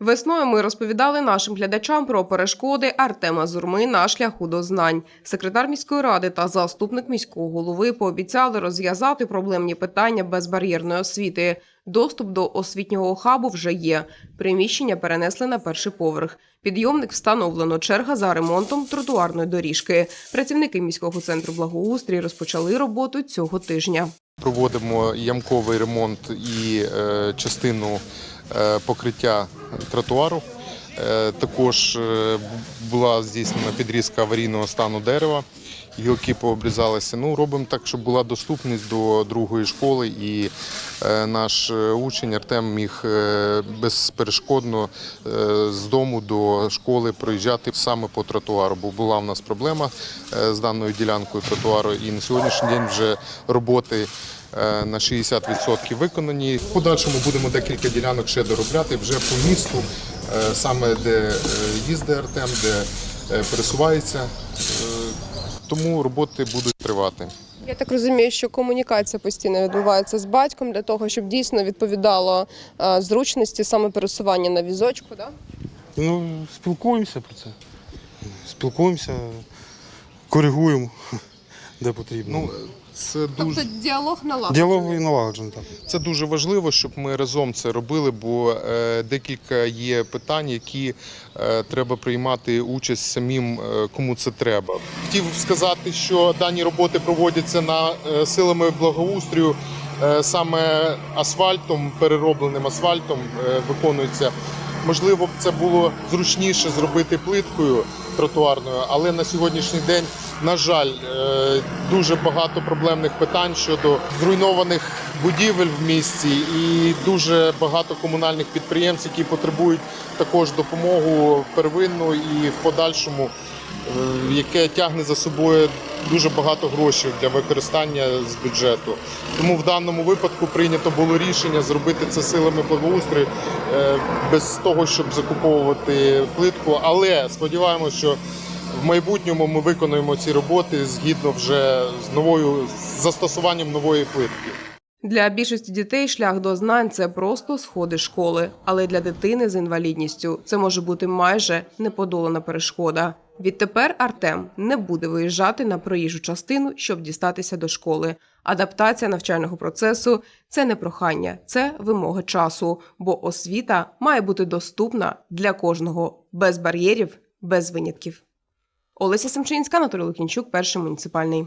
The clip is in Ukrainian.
Весною ми розповідали нашим глядачам про перешкоди Артема Зурми на шляху до знань. Секретар міської ради та заступник міського голови пообіцяли розв'язати проблемні питання безбар'єрної освіти. Доступ до освітнього хабу вже є. Приміщення перенесли на перший поверх. Підйомник встановлено. Черга за ремонтом тротуарної доріжки. Працівники міського центру благоустрій розпочали роботу цього тижня. Проводимо ямковий ремонт і е, частину е, покриття тротуару. Е, Також була здійснена підрізка аварійного стану дерева, гілки пообрізалися. Ну, робимо так, щоб була доступність до другої школи, і е, наш е, учень Артем міг е, безперешкодно з дому до школи проїжджати саме по тротуару. Бо була в нас проблема з даною ділянкою тротуару, і на сьогоднішній день вже роботи на 60% виконані. В подальшому будемо декілька ділянок ще доробляти вже по місту, саме де їздить Артем, де пересувається. Тому роботи будуть тривати. Я так розумію, що комунікація постійно відбувається з батьком для того, щоб дійсно відповідало е, зручності саме пересування на візочку. Да? Ну, спілкуємося про це. Спілкуємося, коригуємо, де потрібно. Ну, це дуже діалог налагоджений. Діалог і налагоджений так. Це дуже важливо, щоб ми разом це робили, бо е, декілька є питань, які е, треба приймати участь самим, е, кому це треба. Хотів сказати, що дані роботи проводяться на е, силами благоустрою. е, Саме асфальтом, переробленим асфальтом е, виконується. Можливо, б це було зручніше зробити плиткою тротуарною, але на сьогоднішній день, на жаль, е, дуже багато проблемних питань щодо зруйнованих будівель в місті і дуже багато комунальних підприємств, які потребують також допомогу первинну і в подальшому, е, яке тягне за собою дуже багато грошей для використання з бюджету. Тому в даному випадку прийнято було рішення зробити це силами благоустрою е, без того, щоб закуповувати плитку. Але сподіваємося, що в майбутньому ми виконуємо ці роботи згідно вже з новою з застосуванням нової плитки. Для більшості дітей шлях до знань це просто сходи школи, але для дитини з інвалідністю це може бути майже неподолана перешкода. Відтепер Артем не буде виїжджати на проїжджу частину, щоб дістатися до школи. Адаптація навчального процесу це не прохання, це вимога часу, бо освіта має бути доступна для кожного без бар'єрів, без винятків. Олеся Семчинська, Анатолій Лукінчук, перший муніципальний.